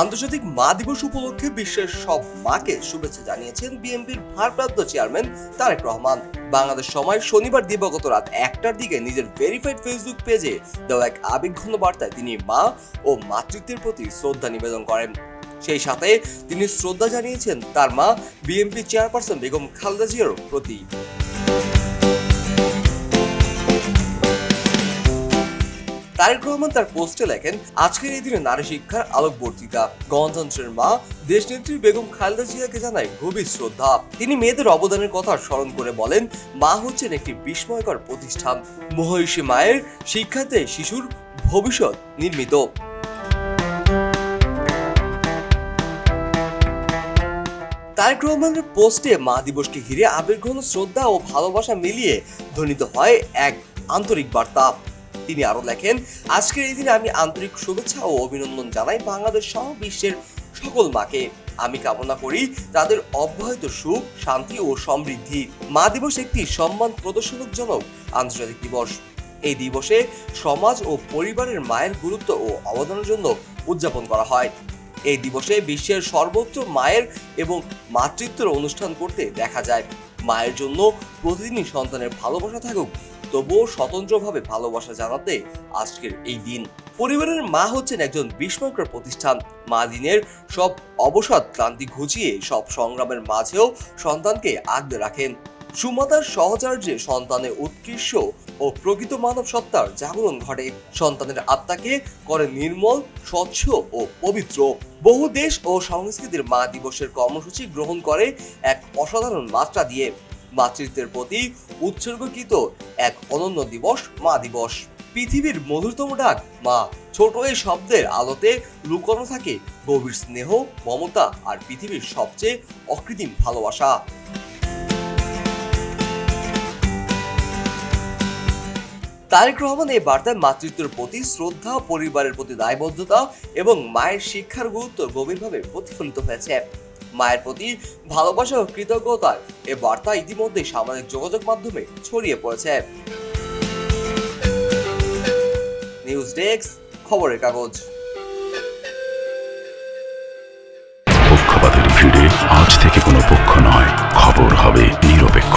আন্তর্জাতিক মা দিবস উপলক্ষে বিশ্বের সব মাকে শুভেচ্ছা জানিয়েছেন বিএনপির ভারপ্রাপ্ত চেয়ারম্যান তারেক রহমান। বাংলাদেশ সময় শনিবার দিবাগত রাত একটার দিকে নিজের ভেরিফাইড ফেসবুক পেজে দেওয়া এক আবেগঘন বার্তায় তিনি মা ও মাতৃত্বের প্রতি শ্রদ্ধা নিবেদন করেন। সেই সাথে তিনি শ্রদ্ধা জানিয়েছেন তার মা বিএনপি চেয়ারপারসন বেগম খালেদা জিয়ার প্রতি। তারেক রহমান তার পোস্টে লেখেন আজকের এই দিনে নারী শিক্ষার আলোকবর্তিতা। গণতন্ত্রের মা, দেশনেত্রী বেগম খালেদা জিয়াকে জানায় গভীর শ্রদ্ধা। তিনি মেয়েদের অবদানের কথা স্মরণ করে বলেন, মা হচ্ছেন একটি বিস্ময়কর প্রতিষ্ঠান। মহিষী মায়ের শিক্ষাতে শিশুর ভবিষ্যৎ নির্মিত। তারেক রহমানের পোস্টে মা দিবসকে ঘিরে আবেগঘন শ্রদ্ধা ও ভালোবাসা মিলিয়ে ধ্বনিত হয় এক আন্তরিক বার্তা। তিনি আরও লেখেন, আজকের এই দিনে আমি আন্তরিক শুভেচ্ছা ও অভিনন্দন জানাই বাংলাদেশ সহ বিশ্বের সকল মাকে। আমি কামনা করি তাদের অব্যাহত সুখ, শান্তি ও সমৃদ্ধি। মা দিবস একটি সম্মান প্রদর্শনজনক আন্তর্জাতিক দিবস। এই দিবসে সমাজ ও পরিবারের মায়ের গুরুত্ব ও অবদানের জন্য উদযাপন করা হয়। এই দিবসে বিশ্বের সর্বোচ্চ মায়ের এবং মাতৃত্বের অনুষ্ঠান করতে দেখা যায়। মায়ের জন্য প্রতিদিনই সন্তানের ভালোবাসা থাকুক, তবুও স্বতন্ত্রভাবে ভালোবাসা জানাতে আজকের এই দিন। পরিবারের মা হচ্ছেন একজন বিস্ময়কর প্রতিষ্ঠান। মা দিনের সব অবসাদ ক্লান্তি ঘুচিয়ে সব সংগ্রামের মাঝেও সন্তানকে আগলে রাখেন। সুমাতার সহচার্যে সন্তানের উৎকৃষ্ট ও প্রকৃত মানব সত্তার জাগরণ ঘটে। সন্তানের আত্মাকে করে নির্মল, স্বচ্ছ ও পবিত্র। বহু দেশ ও সংস্কৃতির মা দিবসের কর্মসূচি গ্রহণ করে এক অসাধারণ মাত্রা দিয়ে। মাতৃত্বের প্রতি উৎসর্গকৃত এক অনন্য দিবস মা দিবস। পৃথিবীর মধুরতম ডাক মা ছোট এই শব্দের আলোতে লুকানো থাকে। গভীর স্নেহ, মমতা আর পৃথিবীর সবচেয়ে অকৃত্রিম ভালোবাসা। তারেক রহমান এই বার্তায় মাতৃত্বের প্রতি শ্রদ্ধা, পরিবারের প্রতি দায়বদ্ধতা এবং মায়ের শিক্ষার গুরুত্ব গভীরভাবে প্রতিফলিত হয়েছে। মায়ের প্রতি ভালোবাসা ও কৃতজ্ঞতার এ বার্তা ইতিমধ্যে সামাজিক যোগাযোগ মাধ্যমে ছড়িয়ে পড়েছে। নিউজ ডেস্ক, খবরের কাগজ। পক্ষপাতের ভিড়ে আজ থেকে কোনো পক্ষ নয়। খবর হবে নিরপেক্ষ।